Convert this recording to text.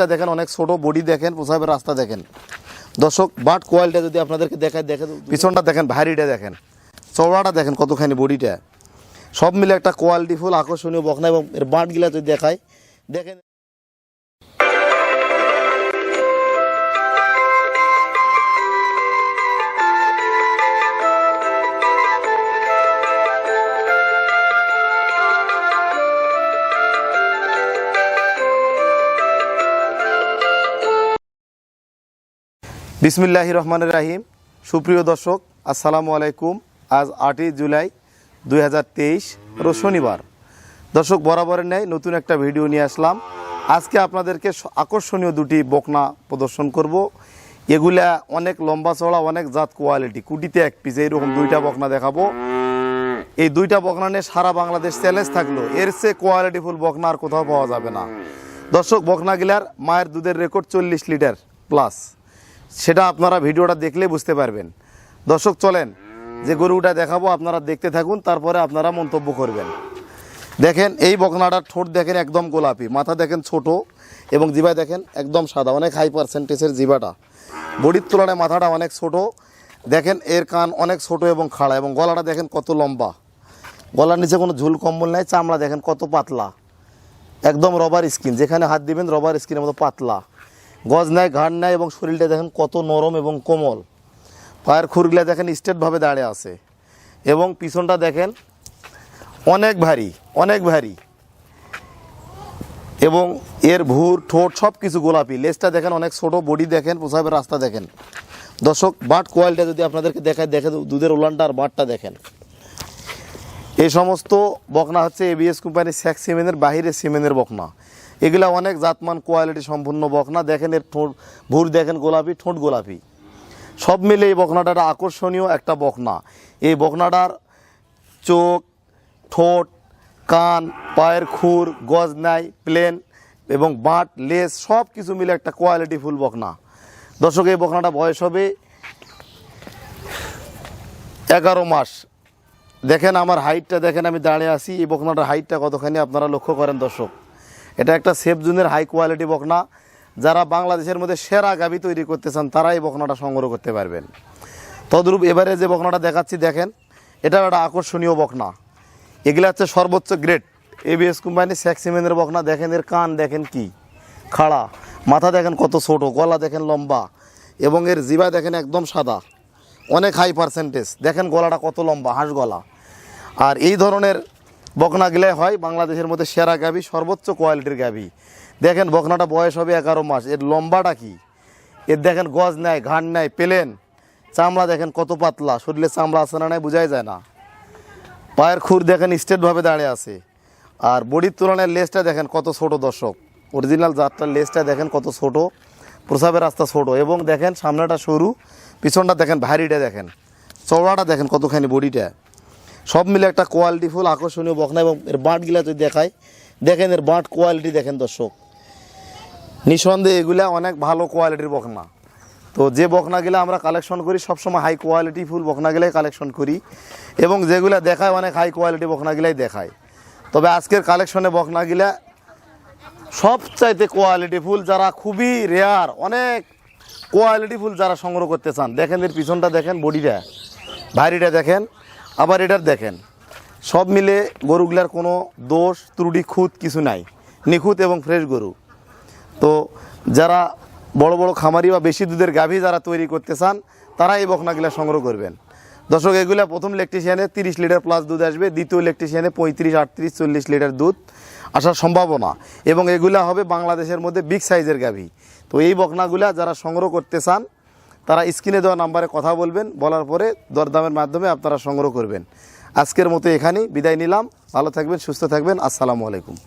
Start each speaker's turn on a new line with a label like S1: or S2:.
S1: লেজটা দেখেন, অনেক ছোট বডি দেখেন প্রসাবের রাস্তা দেখেন। দর্শক, বাট কোয়ালিটা যদি আপনাদেরকে দেখায়, দেখে পিছনটা দেখেন, ভারিটা দেখেন, চওড়াটা দেখেন কতখানি বডিটা। সব মিলে একটা কোয়ালিটিফুল আকর্ষণীয় বকনা এবং এর বাঁটগুলা যদি দেখায়, দেখেন। বিসমিল্লাহ রহমান রাহিম। সুপ্রিয় দর্শক, আসসালামু আলাইকুম। আজ আটই জুলাই দুই রোজ শনিবার। দর্শক, বরাবরের ন্যায় নতুন একটা ভিডিও নিয়ে আসলাম। আজকে আপনাদেরকে আকর্ষণীয় দুটি বকনা প্রদর্শন করব। এগুলা অনেক লম্বা চড়া অনেক জাত কোয়ালিটি। কুটিতে এক পিস এইরকম দুইটা বকনা দেখাবো। এই দুইটা বকনা নিয়ে সারা বাংলাদেশ চ্যালেঞ্জ থাকল। এর চেয়ে কোয়ালিটিফুল বকনা আর কোথাও পাওয়া যাবে না। দর্শক, বকনাগিলার মায়ের দুধের রেকর্ড চল্লিশ লিটার প্লাস সেটা আপনারা ভিডিওটা দেখলে বুঝতে পারবেন। দর্শক, চলেন যে গরুটা দেখাবো, আপনারা দেখতে থাকুন, তারপরে আপনারা মন্তব্য করবেন। দেখেন, এই বকনাটার ঠোঁট দেখেন একদম গোলাপি, মাথা দেখেন ছোট এবং জিবা দেখেন একদম সাদা, অনেক হাই পার্সেন্টেজের জিবাটা বডির তুলনায় মাথাটা অনেক ছোট। দেখেন, এর কান অনেক ছোট এবং খাড়া এবং গলাটা দেখেন কত লম্বা। গলার নিচে কোনো ঝুল কম্বল নাই, চামড়া দেখেন কত পাতলা। একদম রবার স্কিন যেখানে হাত দিবেন রবার স্কিনের মতো পাতলা। গজ নাই, ঘাড় নাই এবং শরীরটা দেখেন কত নরম এবং কোমল। পায়ের খুরগুলা দেখেন স্ট্রেটভাবে দাঁড়িয়ে আছে। এবং পিছনটা দেখেন অনেক ভারী অনেক ভারী। এবং এর ভুর, ঠোঁট সব কিছু গোলাপি। লেজটা দেখেন অনেক ছোট, বডি দেখেন প্রসাবের রাস্তা দেখেন। দর্শক, বাট কোয়ালিটা যদি আপনাদেরকে দেখায়, দেখে দুধের উলানটা আর বাটটা দেখেন। এই সমস্ত বকনা হচ্ছে এবিএস কোম্পানির স্যাক সিমেন্টের বাহিরে সিমেন্টের বকনা। এগুলা অনেক জাতমান কোয়ালিটি সম্পূর্ণ বকনা। দেখেন এর ঠোঁট, ভুর দেখেন গোলাপি, ঠোঁট গোলাপি। সব মিলে এই বকনাটা আকর্ষণীয় একটা বকনা। এই বকনাটার চোখ, ঠোঁট, কান, পায়ের খুর, গজ নাই, প্লেন এবং বাঁট লেস সব কিছু মিলে একটা কোয়ালিটি ফুল বকনা। দর্শক, এই বকনাটা বয়স হবে এগারো মাস। দেখেন আমার হাইটটা দেখেন আমি দাঁড়িয়ে আছি। এই বকনাটার হাইটটা কতখানি আপনারা লক্ষ্য করেন দর্শক? এটা একটা সেফ জুনের হাই কোয়ালিটি বকনা। যারা বাংলাদেশের মধ্যে সেরা গাভি তৈরি করতে চান তারা এই বকনাটা সংগ্রহ করতে পারবেন। তদ্রূপ এবারে যে বকনাটা দেখাচ্ছি, দেখেন এটা একটা আকর্ষণীয় বকনা। এগুলো হচ্ছে সর্বোচ্চ গ্রেড এবিএস কোম্পানি স্যাক্সিমেনের বকনা। দেখেন এর কান, দেখেন কি? খাড়া। মাথা দেখেন কত ছোট, গলা দেখেন লম্বা। এবং এর জিবা দেখেন একদম সাদা। অনেক হাই পার্সেন্টেজ দেখেন গলাটা কত লম্বা, হাঁস গলা। আর এই ধরনের বকনাগুলো হয়, বাংলাদেশের মধ্যে সেরা গাভি, সর্বোচ্চ কোয়ালিটির গাভি। দেখেন, বকনাটা বয়স হবে এগারো মাস। এর লম্বাটা কি? এর দেখেন, গজ নেয় ঘাড় নেয় পেলেন। চামড়া দেখেন, কত পাতলা। শরীরে চামড়া আছে না নাই, বোঝাই যায় না। পায়ের খুর দেখেন, স্ট্রেটভাবে দাঁড়িয়ে আছে। আর বডির তুলনায় লেজটা দেখেন, কত ছোট দর্শক। অরিজিনাল জাতটার লেজটা দেখেন, কত ছোট। প্রসাবের রাস্তা ছোট। এবং দেখেন, সামনেটা সরু, পিছনটা দেখেন ভারীটা দেখেন। চওড়াটা দেখেন, কতখানি বডিটা। সব মিলে একটা কোয়ালিটি ফুল, আকর্ষণীয় বকনা এবং এর বাঁটগুলা যদি দেখায় দেখেন এর বাঁট কোয়ালিটি দেখেন দর্শক। নিঃসন্দেহে এগুলা অনেক ভালো কোয়ালিটির বকনা। তো যে বকনাগুলো আমরা কালেকশন করি, সবসময় হাই কোয়ালিটি ফুল বকনাগুলাই কালেকশন করি এবং যেগুলো দেখায় অনেক হাই কোয়ালিটি বকনাগুলাই দেখায়। তবে আজকের কালেকশনে বকনাগুলা সবচাইতে কোয়ালিটি ফুল, যারা খুবই রেয়ার অনেক কোয়ালিটি ফুল যারা সংগ্রহ করতে চান, দেখেন এর পিছনটা দেখেন বডিটা ভারীটা দেখেন। আবার এটার দেখেন, সব মিলে গরুগুলার কোনো দোষ, ত্রুটি, খুঁত কিছু নাই। নিখুঁত এবং ফ্রেশ গরু। তো যারা বড় বড় খামারি বা বেশি দুধের গাভী যারা তৈরি করতে চান, তারা এই বকনাগুলা সংগ্রহ করবেন। দর্শক, এগুলা প্রথম ইলেকট্রিশিয়ানে তিরিশ লিটার প্লাস দুধ আসবে, দ্বিতীয় ইলেকট্রিশিয়ানে পঁয়ত্রিশ, আটত্রিশ, চল্লিশ লিটার দুধ আসার সম্ভাবনা। এবং এগুলা হবে বাংলাদেশের মধ্যে বিগ সাইজের গাভী। তো এই বকনাগুলা যারা সংগ্রহ করতে চান তারা স্ক্রিনে দেওয়া নাম্বারে কথা বলবেন, বলার পরে দরদামের মাধ্যমে আপনারা সংগ্রহ করবেন। আজকের মতো এখানেই বিদায় নিলাম। ভালো থাকবেন, সুস্থ থাকবেন। আসসালামু আলাইকুম।